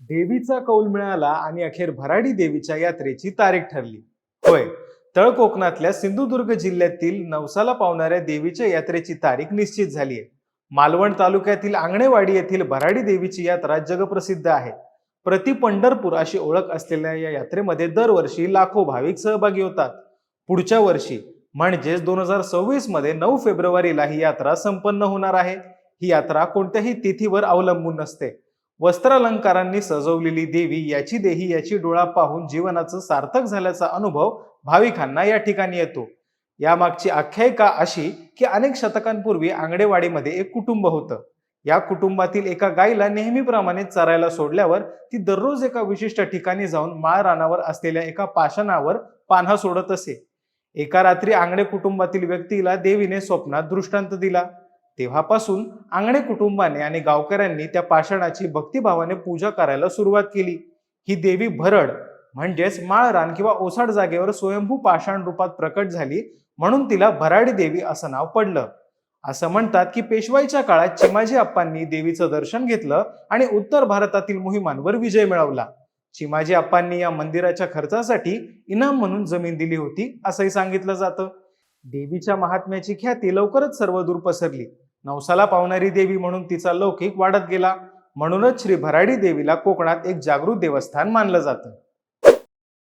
देवीचा कौल मिळाला आणि अखेर भराडी देवीच्या यात्रेची तारीख ठरली. होय तळ कोकणातल्या सिंधुदुर्ग जिल्ह्यातील नवसाला पावणाऱ्या देवीच्या यात्रेची तारीख निश्चित झाली आहे. मालवण तालुक्यातील आंगणेवाडी येथील भराडी देवीची यात्रा जगप्रसिद्ध आहे. प्रति पंढरपूर अशी ओळख असलेल्या या यात्रेमध्ये दरवर्षी लाखो भाविक सहभागी होतात. पुढच्या वर्षी म्हणजेच दोन हजार सव्वीसमध्ये नऊ फेब्रुवारीला ही यात्रा संपन्न होणार आहे. ही यात्रा कोणत्याही तिथीवर अवलंबून नसते. वस्त्रालंकारांनी सजवलेली देवी याची देही याची डोळा पाहून जीवनाचं सार्थक झाल्याचा अनुभव भाविकांना या ठिकाणी येतो. यामागची आख्यायिका अशी की अनेक शतकांपूर्वी आंगडेवाडीमध्ये एक कुटुंब होतं. या कुटुंबातील एका गायीला नेहमीप्रमाणे चरायला सोडल्यावर ती दररोज एका विशिष्ट ठिकाणी जाऊन माळ रानावर असलेल्या एका पाषाणावर पान्हा सोडत असे. एका रात्री आंगडे कुटुंबातील व्यक्तीला देवीने स्वप्नात दृष्टांत दिला. तेव्हापासून आंगणे कुटुंबाने आणि गावकऱ्यांनी त्या पाषाणाची भक्तिभावाने पूजा करायला सुरुवात केली. ही देवी भरड म्हणजेच माळरान किंवा ओसाड जागेवर स्वयंभू पाषाण रूपात प्रकट झाली म्हणून तिला भराडी देवी असं नाव पडलं. असं म्हणतात की पेशवाईच्या काळात चिमाजी अप्पांनी देवीचं दर्शन घेतलं आणि उत्तर भारतातील मोहिमांवर विजय मिळवला. चिमाजी अप्पांनी या मंदिराच्या खर्चासाठी इनाम म्हणून जमीन दिली होती असंही सांगितलं जातं. देवीच्या महात्म्याची ख्याती लवकरच सर्वदूर पसरली. नवसाला पावणारी देवी म्हणून तिचा लौकिक वाढत गेला. म्हणूनच श्री भराडी देवीला कोकणात एक जागृत देवस्थान मानलं जातं.